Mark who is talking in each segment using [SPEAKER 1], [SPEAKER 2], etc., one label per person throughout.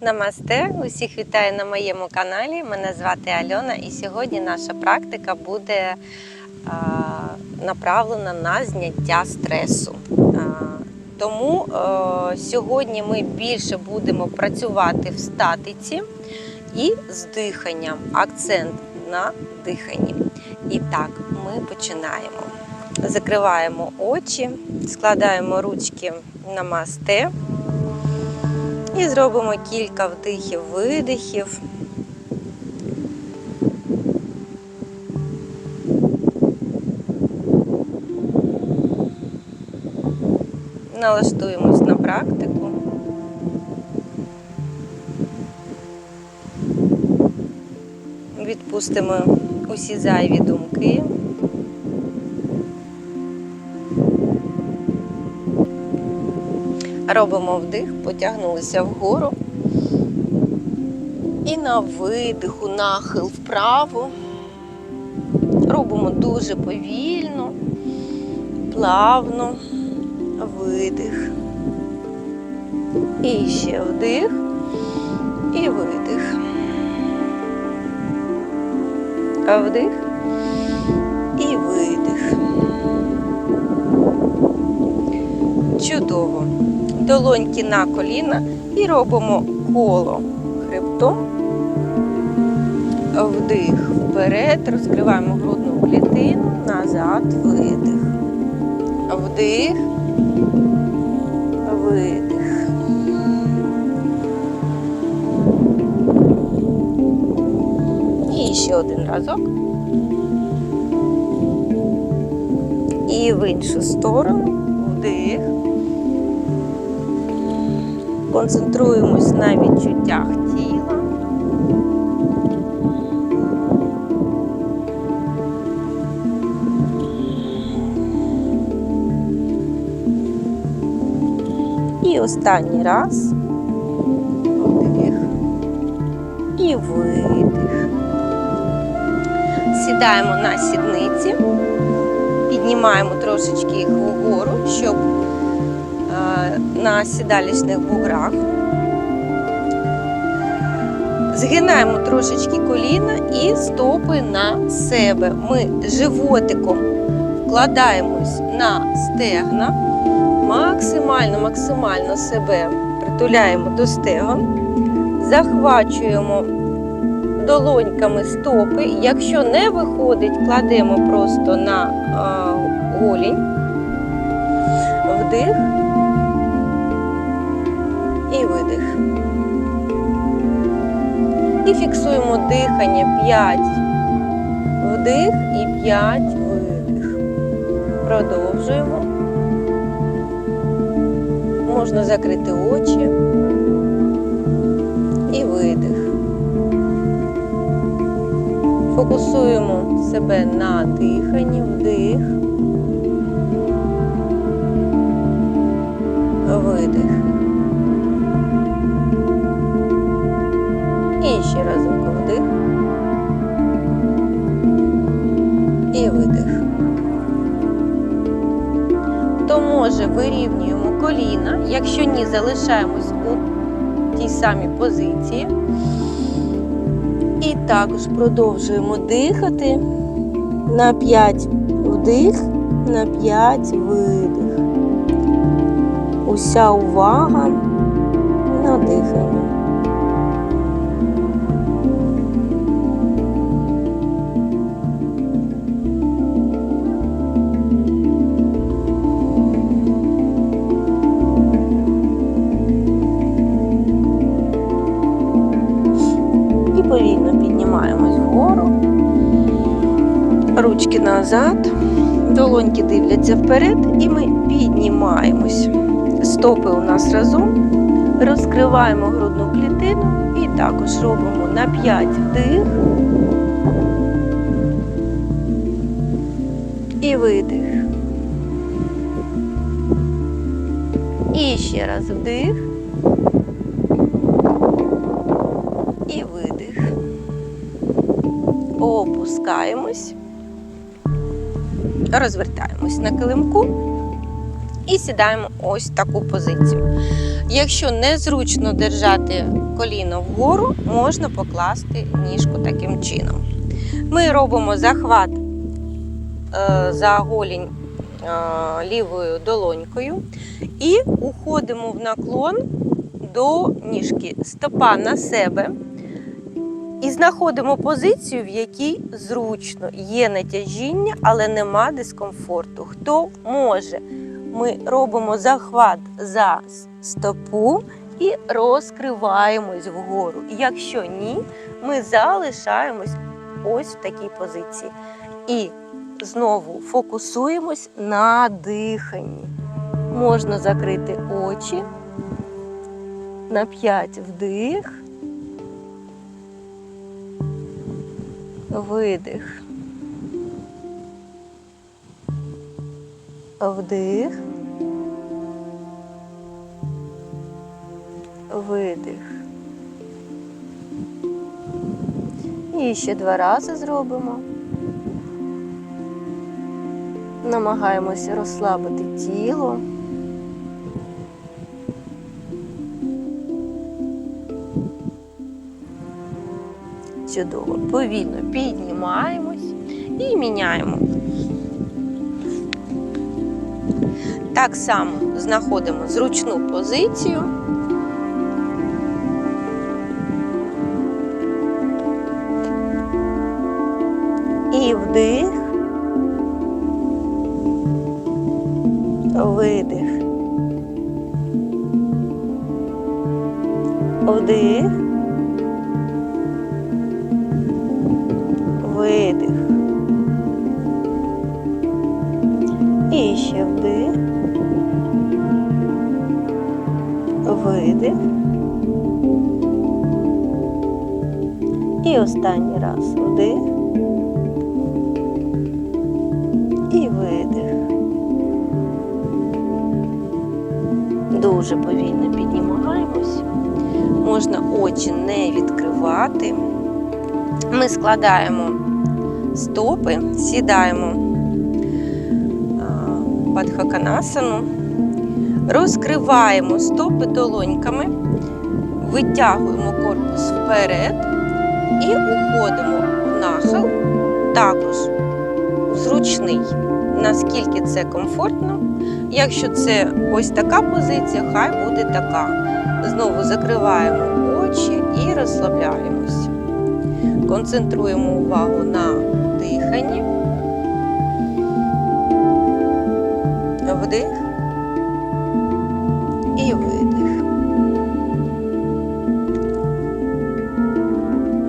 [SPEAKER 1] Намасте! Усіх вітаю на моєму каналі. Мене звати Альона, і сьогодні наша практика буде а, направлена на зняття стресу. А, тому а, сьогодні ми більше будемо працювати в статиці і з диханням. Акцент на диханні. І так, ми починаємо. Закриваємо очі, складаємо ручки намасте. І зробимо кілька вдихів, видихів. Налаштуємось на практику. Відпустимо усі зайві думки. Робимо вдих, потягнулися вгору. І на видиху, нахил вправо. Робимо дуже повільно, плавно, видих. І ще вдих і видих. А вдих і видих. Чудово. Долоньки на коліна і робимо коло хребтом. Вдих вперед, розкриваємо грудну клітину, назад, видих. Вдих, видих. І ще один разок. І в іншу сторону. Вдих. Концентруємось на відчуттях тіла. І останній раз. Вдих. І видих. Сідаємо на сідниці, піднімаємо трошечки їх вгору, щоб на сідалічних буграх. Згинаємо трошечки коліна і стопи на себе. Ми животиком вкладаємось на стегна, максимально, максимально себе притуляємо до стегон, захвачуємо долоньками стопи. Якщо не виходить, кладемо просто на голінь, вдих і видих. І фіксуємо дихання 5 вдих і 5 видих. Продовжуємо. Можна закрити очі і видих. Фокусуємо себе на диханні, вдих, видих. Вирівнюємо коліна, якщо ні, залишаємось у тій самій позиції. І також продовжуємо дихати на 5 вдих, на 5 видих. Уся увага на дихання. Піднімаємось вгору, ручки назад, долоньки дивляться вперед, і ми піднімаємось. Стопи у нас разом, розкриваємо грудну клітину і також робимо на 5 вдих і видих. І ще раз вдих. Опускаємось. Розвертаємось на килимку І сідаємо ось таку позицію. Якщо незручно держати коліно вгору, можна покласти ніжку таким чином. Ми робимо захват е, за голінь е, лівою долонькою і уходимо в наклон до ніжки стопа на себе. І знаходимо позицію, в якій зручно є натяжіння, але нема дискомфорту. Хто може? Ми робимо захват за стопу і розкриваємось вгору. Якщо ні, ми залишаємось ось в такій позиції. І знову фокусуємось на диханні. Можна закрити очі на 5 вдих. Видих. Вдих. Видих. І ще два рази зробимо. Намагаємося розслабити тіло. Чудово. Повільно піднімаємось і міняємо. Так само знаходимо зручну позицію. І вдих, видих, вдих, І ще вдих, видих. І останній раз вдих. І видих. Дуже повільно піднімаємось. Можна очі не відкривати. Ми складаємо стопи, сідаємо падхаканасану, розкриваємо стопи долоньками, витягуємо корпус вперед і уходимо в нахил також зручний, наскільки це комфортно. Якщо це ось така позиція, хай буде така. Знову закриваємо очі і розслабляємося. Концентруємо увагу на диханні. Вдих і видих.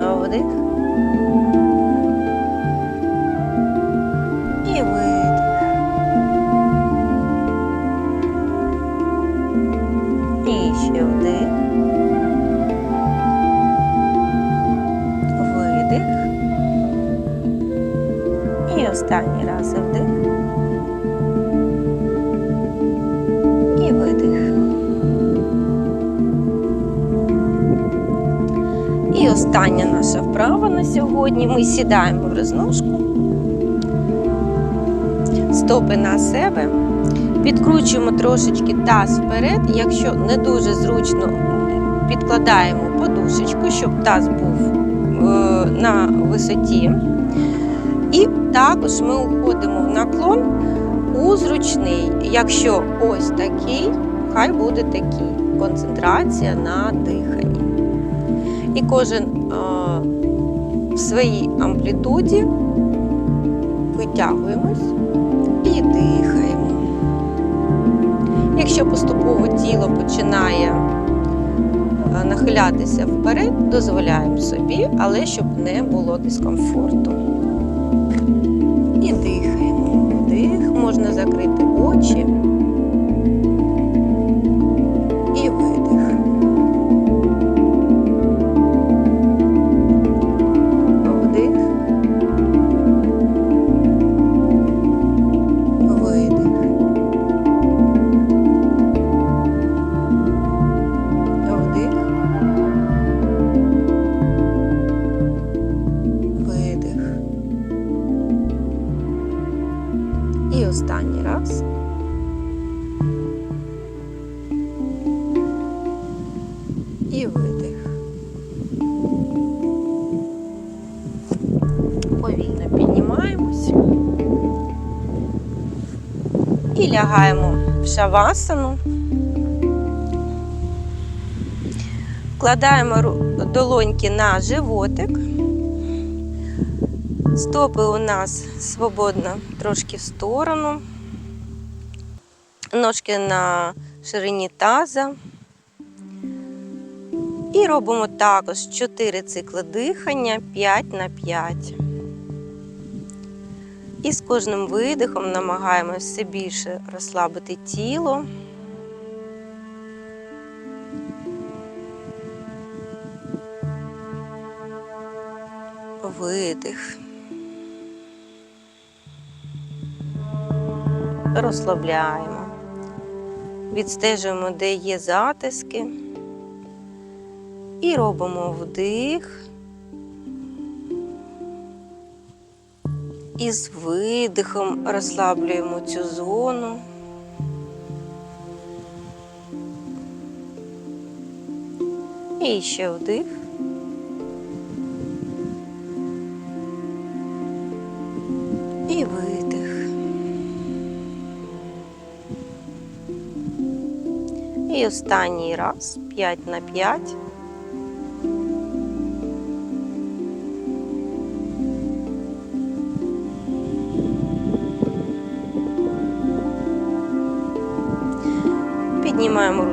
[SPEAKER 1] Вдих. Остання наша вправа на сьогодні. Ми сідаємо в розножку стопи на себе, підкручуємо трошечки таз вперед. Якщо не дуже зручно, підкладаємо подушечку, щоб таз був е, на висоті. І також ми уходимо в наклон у зручний. Якщо ось такий, хай буде такий. Концентрація на диханні. І кожен в своїй амплітуді витягуємось і дихаємо. Якщо поступово тіло починає нахилятися вперед, дозволяємо собі, але щоб не було дискомфорту. І дихаємо. Вдих, можна закрити очі. і видих. Повільно піднімаємось і лягаємо в шавасану. Вкладаємо долоньки на животик. Стопи у нас свободно трошки в сторону, ножки на ширині таза. І робимо також 4 цикли дихання 5 на 5. І з кожним видихом намагаємося все більше розслабити тіло. Видих. Розслабляємо. Відстежуємо, де є затиски. І робимо вдих. І з видихом розслаблюємо цю зону. І ще вдих. І видих. І останній раз 5 на 5.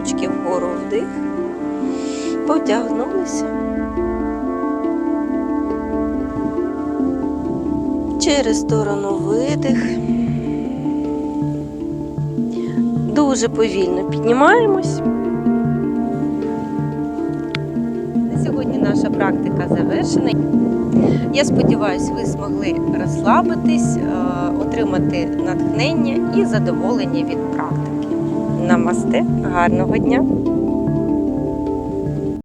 [SPEAKER 1] Ручки вгору вдих, потягнулися. Через сторону видих. Дуже повільно піднімаємось. На сьогодні наша практика завершена. Я сподіваюся, ви змогли розслабитись, е, отримати натхнення і задоволення від. Намасте, гарного дня!